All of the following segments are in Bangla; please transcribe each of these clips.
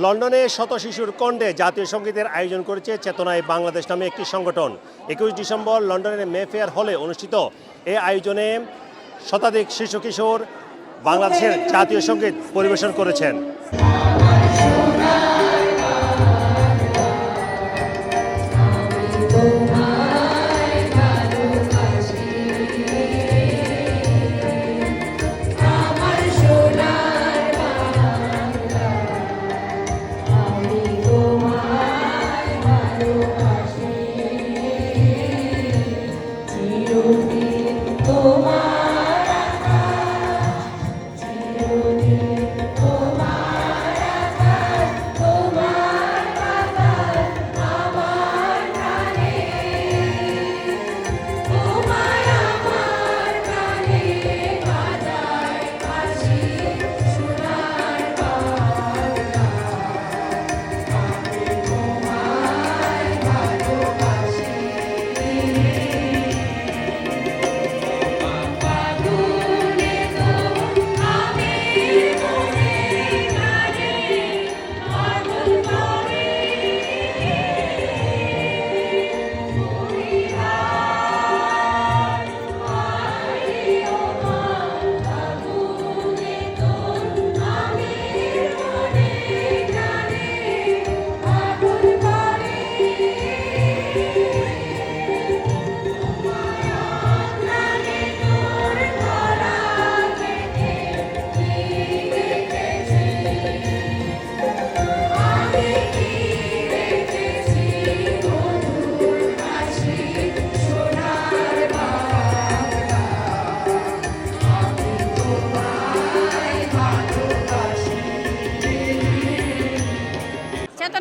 লন্ডনে শত শিশুর কণ্ঠে জাতীয় সঙ্গীতের আয়োজন করেছে চেতনায় বাংলাদেশ নামে একটি সংগঠন। একুশ ডিসেম্বর লন্ডনের মেফেয়ার হলে অনুষ্ঠিত এই আয়োজনে শতাধিক শিশু কিশোর বাংলাদেশের জাতীয় সংগীত পরিবেশন করেছেন।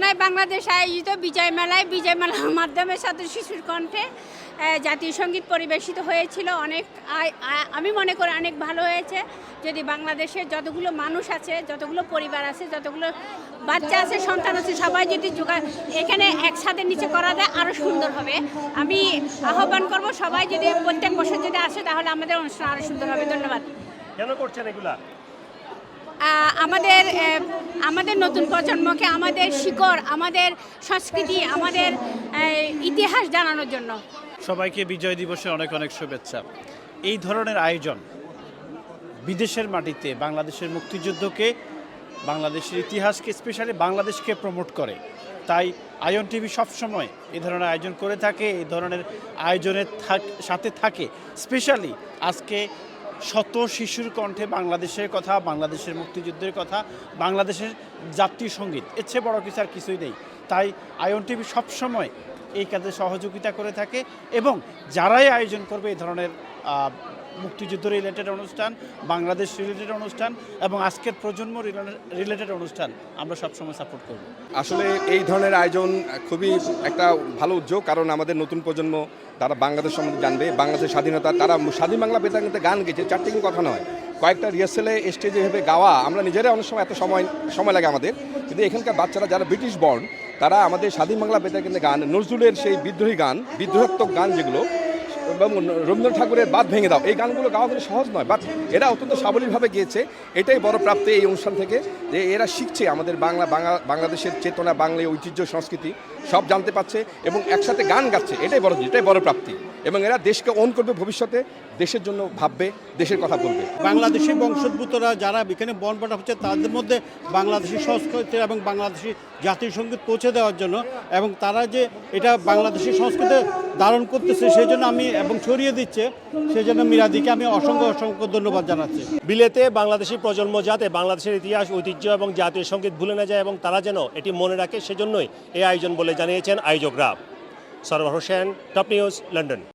চেতনায় বাংলাদেশ আয়োজিত বিজয় মেলায়, বিজয় মেলার মাধ্যমে সাথে শিশুর কণ্ঠে জাতীয় সংগীত পরিবেশিত হয়েছিল। অনেক আমি মনে করি অনেক ভালো হয়েছে। যদি বাংলাদেশের যতগুলো মানুষ আছে, যতগুলো পরিবার আছে, যতগুলো বাচ্চা আছে, সন্তান আছে, সবাই যদি যোগা, এখানে একসাথে নিচে করা যায় আরও সুন্দর হবে। আমি আহ্বান করব, সবাই যদি প্রত্যেক বছর যদি আসে, তাহলে আমাদের অনুষ্ঠান আরও সুন্দর হবে। ধন্যবাদ। কেন করছেন এগুলা? আমাদের আমাদের নতুন প্রজন্মকে আমাদের শিকড়, আমাদের সংস্কৃতি, আমাদের ইতিহাস জানানোর জন্য। সবাইকে বিজয় দিবসে অনেক অনেক শুভেচ্ছা। এই ধরনের আয়োজন বিদেশের মাটিতে বাংলাদেশের মুক্তিযুদ্ধকে, বাংলাদেশের ইতিহাসকে, স্পেশালি বাংলাদেশকে প্রমোট করে। তাই আয়ন টিভি সবসময় এ ধরনের আয়োজন করে থাকে এই ধরনের আয়োজনের সাথে থাকে। স্পেশালি আজকে শত শিশুর কণ্ঠে বাংলাদেশের কথা, বাংলাদেশের মুক্তিযুদ্ধের কথা, বাংলাদেশের জাতীয় সংগীত। এর চেয়ে বড় কিছু আর কিছুই নেই। তাই আয়ন টিভি সবসময় এই কাজে সহযোগিতা করে থাকে এবং যারাই আয়োজন করবে এই ধরনের মুক্তিযুদ্ধ রিলেটেড অনুষ্ঠান, বাংলাদেশ রিলেটেড অনুষ্ঠান এবং আজকের প্রজন্ম রিলেটেড অনুষ্ঠান, আমরা সবসময় সাপোর্ট করব। আসলে এই ধরনের আয়োজন খুবই একটা ভালো উদ্যোগ, কারণ আমাদের নতুন প্রজন্ম, তারা বাংলাদেশ সম্বন্ধে জানবে বাংলাদেশের স্বাধীনতা, তারা স্বাধীন বাংলা বেতাঙ্গিতে গান গেছে চারটে কথা নয়। কয়েকটা রিহার্সেলে স্টেজে ভেবে গাওয়া, আমরা নিজেরাই অনেক সময় এত সময় সময় লাগে আমাদের, কিন্তু এখানকার বাচ্চারা, যারা ব্রিটিশ বর্ন তারা আমাদের স্বাধীন বাংলা বেতার কেন্দ্রে গান, নজরুলের সেই বিদ্রোহী গান, বিদ্রোহাত্মক গান যেগুলো, এবং রবীন্দ্রনাথ ঠাকুরের বাদ ভেঙে দাও, এই গানগুলো গাওয়া কিন্তু সহজ নয় বাট এরা অত্যন্ত সাবলীলভাবে গিয়েছে, এটাই বড় প্রাপ্তি এই অনুষ্ঠান থেকে, যে এরা শিখছে আমাদের বাংলা বাংলা, বাংলাদেশের চেতনা, বাংলা ঐতিহ্য, সংস্কৃতি, সব জানতে পারছে এবং একসাথে গান গাচ্ছে, এটাই বড় এটাই বড় প্রাপ্তি। এবং এরা দেশকে অন করবে ভবিষ্যতে দেশের জন্য ভাববে দেশের কথা বলবে। বাংলাদেশি বংশোদ্ভূতরা যারা এখানে বনপাটা হচ্ছে তাদের মধ্যে বাংলাদেশি সংস্কৃতি এবং বাংলাদেশি জাতীয় সংগীত পৌঁছে দেওয়ার জন্য এবং তারা যে এটা বাংলাদেশি সংস্কৃতি ধারণ করতেছে সেই জন্য আমি এবং ছড়িয়ে দিচ্ছে সেই জন্য মিরাদিকে আমি অসংখ্য অসংখ্য ধন্যবাদ জানাচ্ছি। বিলেতে বাংলাদেশি প্রজন্ম যাতে বাংলাদেশের ইতিহাস ঐতিহ্য এবং জাতীয় সংগীত ভুলে না যায় এবং তারা যেন এটি মনে রাখে সেজন্যই এই আয়োজন বলে জানিয়েছেন আয়োজকরা। Sarwar Hossain top news London.